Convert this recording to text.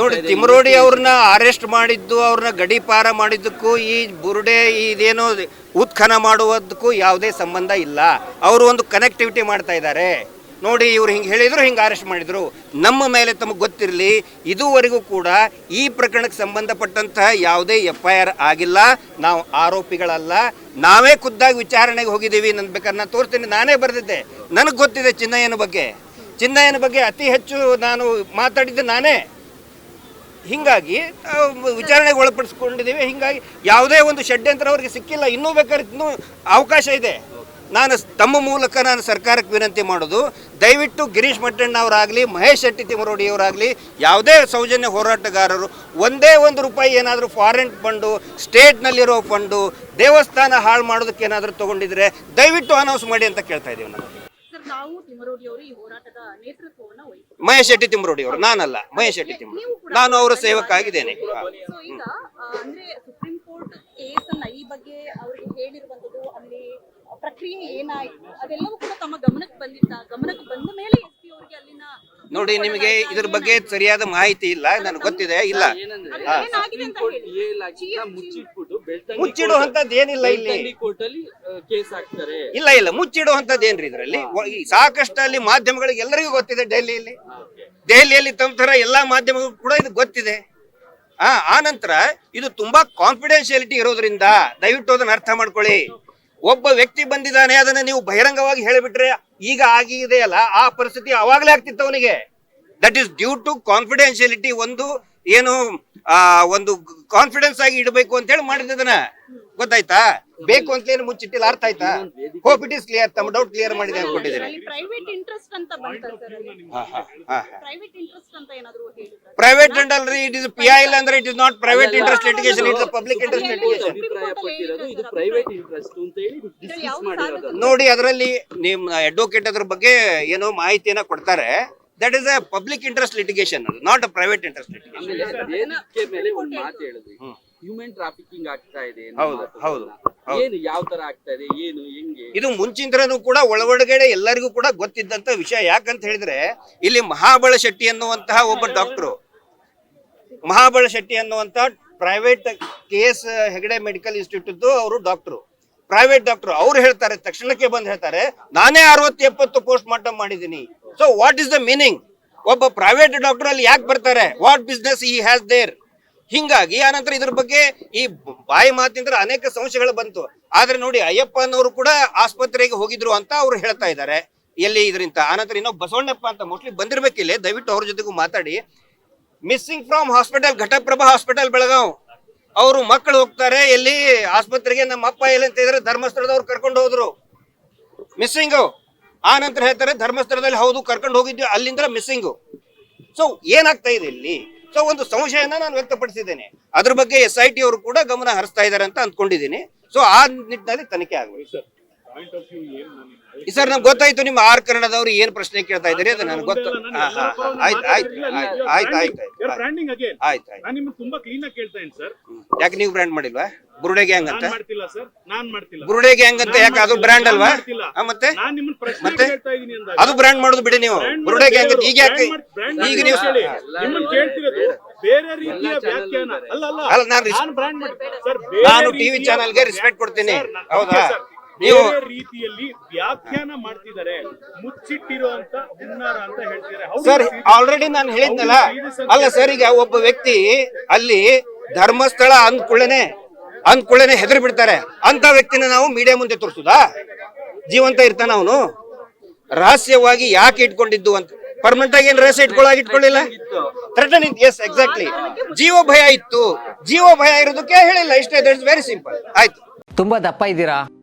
ನೋಡಿ ತಿಮರೋಡಿ ಅವ್ರನ್ನ ಅರೆಸ್ಟ್ ಮಾಡಿದ್ದು ಅವ್ರನ್ನ ಗಡಿಪಾರ ಮಾಡಿದ್ದಕ್ಕೂ ಈ ಬುರುಡೆ ಇದೇನೋ ಉತ್ಖನ ಮಾಡುವುದಕ್ಕೂ ಯಾವುದೇ ಸಂಬಂಧ ಇಲ್ಲ. ಅವರು ಒಂದು ಕನೆಕ್ಟಿವಿಟಿ ಮಾಡ್ತಾ ಇದ್ದಾರೆ. ನೋಡಿ ಇವ್ರು ಹಿಂಗೆ ಹೇಳಿದ್ರು ಹಿಂಗೆ ಅರೆಸ್ಟ್ ಮಾಡಿದ್ರು. ನಮ್ಮ ಮೇಲೆ ತಮಗೆ ಗೊತ್ತಿರಲಿ ಇದುವರೆಗೂ ಕೂಡ ಈ ಪ್ರಕರಣಕ್ಕೆ ಸಂಬಂಧಪಟ್ಟಂತಹ ಯಾವುದೇ ಎಫ್ ಐ ಆರ್ ಆಗಿಲ್ಲ. ನಾವು ಆರೋಪಿಗಳಲ್ಲ. ನಾವೇ ಖುದ್ದಾಗಿ ವಿಚಾರಣೆಗೆ ಹೋಗಿದ್ದೀವಿ. ನನ್ನ ಬೇಕಾದ್ರೆ ನಾನು ತೋರಿಸ್ತೀನಿ ನಾನೇ ಬರೆದಿದ್ದೆ. ನನಗೆ ಗೊತ್ತಿದೆ ಚಿನ್ನಯ್ಯನ ಬಗ್ಗೆ. ಚಿನ್ನಯ್ಯನ ಬಗ್ಗೆ ಅತಿ ಹೆಚ್ಚು ನಾನು ಮಾತಾಡಿದ್ದು ನಾನೇ. ಹಿಂಗಾಗಿ ವಿಚಾರಣೆಗೆ ಒಳಪಡಿಸ್ಕೊಂಡಿದ್ದೀವಿ. ಹೀಗಾಗಿ ಯಾವುದೇ ಒಂದು ಷಡ್ಯಂತ್ರ ಅವರಿಗೆ ಸಿಕ್ಕಿಲ್ಲ. ಇನ್ನೂ ಬೇಕಾದ್ರೆ ಇನ್ನೂ ಅವಕಾಶ ಇದೆ. ನಾನು ತಮ್ಮ ಮೂಲಕ ನಾನು ಸರ್ಕಾರಕ್ಕೆ ವಿನಂತಿ ಮಾಡೋದು, ದಯವಿಟ್ಟು ಗಿರೀಶ್ ಮಟ್ಟಣ್ಣ ಅವರಾಗಲಿ, ಮಹೇಶ್ ಶೆಟ್ಟಿ ತಿಮರೋಡಿ ಅವರಾಗಲಿ, ಯಾವುದೇ ಸೌಜನ್ಯ ಹೋರಾಟಗಾರರು, ಒಂದೇ ಒಂದು ರೂಪಾಯಿ ಏನಾದರೂ ಫಾರಿನ್ ಫಂಡು ಸ್ಟೇಟ್ನಲ್ಲಿರೋ ಫಂಡು ದೇವಸ್ಥಾನ ಹಾಳು ಮಾಡೋದಕ್ಕೆ ಏನಾದರೂ ತೊಗೊಂಡಿದ್ರೆ ದಯವಿಟ್ಟು ಅನೌನ್ಸ್ ಮಾಡಿ ಅಂತ ಕೇಳ್ತಾ ಇದ್ದೀವಿ ನಾವು ತಿಮರೋಡಿ ಅವರು ಈ ಹೋರಾಟದ ನೇತೃತ್ವವನ್ನ ವಹಿಸಿದ್ದೀವಿ. ಮಹೇಶ್ ಶೆಟ್ಟಿ ತಿಮರೋಡಿ ಅವರು. ನಾನಲ್ಲ ಮಹೇಶ್ ಶೆಟ್ಟಿ ತಿಮರೋಡಿ ನಾನು ಅವರ ಸೇವಕ ಆಗಿದ್ದೇನೆ ಹಾ. ಸೊ ಈಗ ಆ, ಅಂದ್ರೆ ಸುಪ್ರೀಂ ಕೋರ್ಟ್ ಕೇಸ್ ಅನ್ನ ಈ ಬಗ್ಗೆ ಅವರಿಗೆ ಹೇಳಿರುವಂತದ್ದು ಅಲ್ಲಿ ಪ್ರಕ್ರಿಯೆ ಏನಾಯ್ತು? ಅದೆಲ್ಲವೂ ಕೂಡ ತಮ್ಮ ಗಮನಕ್ಕೆ ಬಂದಿತ್ತ? ಗಮನಕ್ಕೆ ಬಂದ ಮೇಲೆ ಎಸ್ ಪಿ ಅವರಿಗೆ ಅಲ್ಲಿನ ನೋಡಿ ನಿಮಗೆ ಇದ್ರ ಬಗ್ಗೆ ಸರಿಯಾದ ಮಾಹಿತಿ ಇಲ್ಲ ನನಗೆ ಗೊತ್ತಿದೆ ಇಲ್ಲ. ಏನಾಗಿದೆ ಅಂತ ಹೇಳಿ. ಮುಚ್ಚಿಟ್ಬಿಟ್ಟು ಬೆಳ್ತಂಗಡಿ ಮುಚ್ಚಿಡೋ ಅಂತದ್ ಏನಿಲ್ಲ ಇಲ್ಲಿ. ಕೇಸ್ ಹಾಕ್ತಾರೆ. ಇಲ್ಲ ಇಲ್ಲ ಮುಚ್ಚಿಡೋ ಏನ್ರಿ ಇದರಲ್ಲಿ? ಸಾಕಷ್ಟು ಅಲ್ಲಿ ಮಾಧ್ಯಮಗಳಿಗೆ ಎಲ್ಲರಿಗೂ ಗೊತ್ತಿದೆ ದೆಹಲಿಯಲ್ಲಿ. ದೆಹಲಿಯಲ್ಲಿ ತಮ್ಮ ತರ ಎಲ್ಲಾ ಮಾಧ್ಯಮಗಳು ಕೂಡ ಇದು ಗೊತ್ತಿದೆ. ಆ ಆ ನಂತರ ಇದು ತುಂಬಾ ಕಾನ್ಫಿಡೆನ್ಶಿಯಾಲಿಟಿ ಇರೋದ್ರಿಂದ ದಯವಿಟ್ಟು ಅದನ್ನ ಅರ್ಥ ಮಾಡ್ಕೊಳ್ಳಿ. ಒಬ್ಬ ವ್ಯಕ್ತಿ ಬಂದಿದ್ದಾನೆ ಅದನ್ನ ನೀವು ಬಹಿರಂಗವಾಗಿ ಹೇಳಿಬಿಟ್ರೆ ಈಗ ಆಗಿದೆಯಲ್ಲ ಆ ಪರಿಸ್ಥಿತಿ ಅವಾಗಲೇ ಆಗ್ತಿತ್ತು ಅವನಿಗೆ. That is due to confidentiality ಒಂದು ಏನು ಆ ಒಂದು ಕಾನ್ಫಿಡೆನ್ಸ್ ಆಗಿ ಇಡಬೇಕು ಅಂತ ಹೇಳಿ ಮಾಡಿದ್ದನ್ನ ಗೊತ್ತಾಯ್ತಾ? ಬೇಕು ಅಂತ ಏನು ಮುಚ್ಚಿಟ್ಟಿಲ್ಲ ಅರ್ಥ ಆಯ್ತಾ? ಹೋಪ್ ಇಟ್ ಇಸ್ ಕ್ಲಿಯರ್ ತಮ್ಮ ಡೌಟ್ ಕ್ಲಿಯರ್ ಮಾಡಿದೆ ಅನ್ಕೊಂಡಿದ್ದೀನಿ ಅಲ್ಲಿ? ಪ್ರೈವೇಟ್ ಅಲ್ರಿ ಇಟ್ ಇಸ್ ಪಿ ಐ ಇಲ್ಲ ಅಂದ್ರೆ it is not private interest litigation it public interest litigation ನೋಡಿ ಅದರಲ್ಲಿ ನಿಮ್ಮ ಅಡ್ವೊಕೇಟ್ ಅದ್ರ ಬಗ್ಗೆ ಏನೋ ಮಾಹಿತಿಯನ್ನ ಕೊಡ್ತಾರೆ that is a public interest litigation not a private interest litigation human trafficking ಆಗ್ತಾ ಇದೆ ಹೌದು, ಹೌದು. ಏನು ಯಾವ ತರ ಆಗ್ತಾ ಇದೆ ಏನು ಹೆಂಗೆ ಇದು ಮುಂಚಿಂದ್ರನು ಕೂಡ ಒಳಗಡೆ ಎಲ್ಲರಿಗೂ ಕೂಡ ಗೊತ್ತಿದ್ದಂತ ವಿಷಯ ಯಾಕಂತ ಹೇಳಿದ್ರೆ ಇಲ್ಲಿ ಮಹಾಬಳ ಶೆಟ್ಟಿ ಅನ್ನುವಂತಹ ಒಬ್ಬ ಡಾಕ್ಟ್ರು ಮಹಾಬಳ ಶೆಟ್ಟಿ ಅನ್ನುವಂತ private K S Hegde medical institute ಅವರು ಡಾಕ್ಟ್ರು ಪ್ರೈವೇಟ್ ಡಾಕ್ಟರ್ ಅವ್ರು ಹೇಳ್ತಾರೆ, ತಕ್ಷಣಕ್ಕೆ ಬಂದು ಹೇಳ್ತಾರೆ, ನಾನೇ ಅರವತ್ತು ಎಪ್ಪತ್ತು ಪೋಸ್ಟ್ ಮಾರ್ಟಮ್ ಮಾಡಿದ್ದೀನಿ. So what is the meaning ಒಬ್ಬ ಪ್ರೈವೇಟ್ ಡಾಕ್ಟರ್ ಅಲ್ಲಿ ಯಾಕೆ ಬರ್ತಾರೆ? What business he has there ಹಿಂಗಾಗಿ ಆನಂತರ ಇದ್ರ ಬಗ್ಗೆ ಈ ಬಾಯಿ ಮಾತಿಂದ್ರ ಅನೇಕ ಸಮಸ್ಯೆಗಳು ಬಂತು. ಆದ್ರೆ ನೋಡಿ ಅಯ್ಯಪ್ಪನವರು ಕೂಡ ಆಸ್ಪತ್ರೆಗೆ ಹೋಗಿದ್ರು ಅಂತ ಅವ್ರು ಹೇಳ್ತಾ ಇದ್ದಾರೆ. ಎಲ್ಲಿ ಇದರಿಂದ? ಆನಂತರ ಇನ್ನೊಬ್ಬ ಬಸವಣ್ಣಪ್ಪ ಅಂತ ಮೋಸ್ಟ್ಲಿ ಬಂದಿರ್ಬೇಕಿಲ್ಲ, ದಯವಿಟ್ಟು ಅವ್ರ ಜೊತೆಗೂ ಮಾತಾಡಿ. Missing from hospital Ghataprabha hospital Belgaum ಅವರು ಮಕ್ಕಳು ಹೋಗ್ತಾರೆ, ಎಲ್ಲಿ? ಆಸ್ಪತ್ರೆಗೆ ನಮ್ಮ ಅಪ್ಪ ಎಲ್ಲಿ ಅಂತ ಇದ್ರೆ ಧರ್ಮಸ್ಥಳದವ್ರು ಕರ್ಕೊಂಡು ಹೋದ್ರು. ಮಿಸ್ಸಿಂಗು ಆ ನಂತರ ಹೇಳ್ತಾರೆ, ಧರ್ಮಸ್ಥಳದಲ್ಲಿ ಹೌದು, ಕರ್ಕೊಂಡು ಹೋಗಿದ್ವಿ, ಅಲ್ಲಿಂದ ಮಿಸ್ಸಿಂಗು ಸೊ ಏನಾಗ್ತಾ ಇದೆ ಇಲ್ಲಿ? ಸೊ ಒಂದು ಸಂಶಯನ ನಾನು ವ್ಯಕ್ತಪಡಿಸಿದ್ದೇನೆ. ಅದ್ರ ಬಗ್ಗೆ ಎಸ್ ಐ ಟಿ ಅವರು ಕೂಡ ಗಮನ ಹರಿಸ್ತಾ ಇದ್ದಾರೆ ಅಂತ ಅಂದ್ಕೊಂಡಿದ್ದೀನಿ. ಸೊ ಆ ನಿಟ್ಟಿನಲ್ಲಿ ತನಿಖೆ ಆಗಬೇಕು. ಸರ್ ನಮ್ಗೆ ಗೊತ್ತಾಯ್ತು ನಿಮ್ಮ ಆರ್ ಕನ್ನಡದವ್ರು ಏನ್ ಪ್ರಶ್ನೆ ಕೇಳ್ತಾ ಇದ್ದೀರಿ ಅದು ನನಗೆ ಗೊತ್ತು. ಆಯ್ತು ಆಯ್ತು ಆಯ್ತು ಆಯ್ತು ಆಯ್ತು ಆಯ್ತು. ಸರ್. ಯಾಕೆ ನೀವು ಬ್ರ್ಯಾಂಡ್ ಮಾಡಿಲ್ವಾ? ಬುರುಡೆ ಗ್ಯಾಂಗ್ ಅಂತ? ನಾನ್ ಮಾಡ್ತಿಲ್ಲ ಸರ್. ನಾನ್ ಮಾಡ್ತಿಲ್ಲ. ಬುರುಡೆ ಗ್ಯಾಂಗ್ ಅಂತ ಯಾಕೆ? ಅದು ಬ್ರ್ಯಾಂಡ್ ಅಲ್ವಾ? ಮತ್ತೆ? ನಾನ್ ನಿಮ್ಮನ್ನ ಪ್ರಶ್ನೆ ಮತ್ತೆ? ಅದು ಬ್ರ್ಯಾಂಡ್ ಮಾಡುದು ಬಿಡಿ ನೀವು. ಬುರುಡೆ ಗ್ಯಾಂಗ್ ಅಂತ ಈಗ ಯಾಕೆ ಈಗ ನೀವು ನಿಮ್ಮನ್ನ ಕೇಳ್ತಿರೋದು ಬೇರೆ ರೀತಿಯ ವ್ಯಾಖ್ಯಾನ. ಅಲ್ಲ ನಾನ್ ರಿಸ್- ನಾನು ಬ್ರ್ಯಾಂಡ್ ಮಾಡಿ ಸರ್ ನಾನು ಟಿವಿ ಚಾನಲ್ಗೆ ರೆಸ್ಪೆಕ್ಟ್ ಕೊಡ್ತೀನಿ. ಹೌದಾ? ನೀವು ನೀವು ರೀತಿಯಲ್ಲಿ ವ್ಯಾಖ್ಯಾನ ಮಾಡ್ತಿದ್ದಾರೆ ಮುಚ್ಚಿಟ್ಟಿರುವಂತ ಹುನ್ನಾರ ಅಂತ ಹೇಳ್ತಿದ್ದಾರೆ. ಸರ್ ಆಲ್ರೆಡಿ ನಾನು ಹೇಳಿದ್ನಲ್ಲ. ಅಲ್ಲ ಸರ್ ಈಗ ಒಬ್ಬ ವ್ಯಕ್ತಿ ಅಲ್ಲಿ ಧರ್ಮಸ್ಥಳ ಅಂದ್ಕೊಳ್ಳೇನೆ ಅಂದ್ಕೊಳ್ಳೇನೆ ಹೆದರಿ ಬಿಡ್ತಾರೆ. ಅಂತ ವ್ಯಕ್ತಿನ ನಾವು ಮೀಡಿಯಾ ಮುಂದೆ ತೋರಿಸುದಾ? ಜೀವಂತ ಇರ್ತಾನ ಅವನು. ರಹಸ್ಯವಾಗಿ ಯಾಕೆ ಇಟ್ಕೊಂಡಿದ್ದು ಅಂತ. ಪರ್ಮನೆಂಟ್ ಆಗಿ ಏನ್ ರಹಸ್ಯ ಇಟ್ಕೊಳ್ಳಾಗಿ ಇಟ್ಕೊಳ್ಳಿಲ್ಲ? ಥ್ರೆಟನ್ ಎಸ್ ಎಕ್ಸಾಕ್ಟ್ಲಿ ಜೀವ ಭಯ ಇತ್ತು. ಜೀವ ಭಯ ಇರೋದಕ್ಕೆ ಹೇಳಿಲ್ಲ. ಇಷ್ಟೇ ದಟ್ ಇಸ್ ವೆರಿ ಸಿಂಪಲ್ ಆಯ್ತು. ತುಂಬಾ ದಪ್ಪ ಇದ್ದೀರಾ?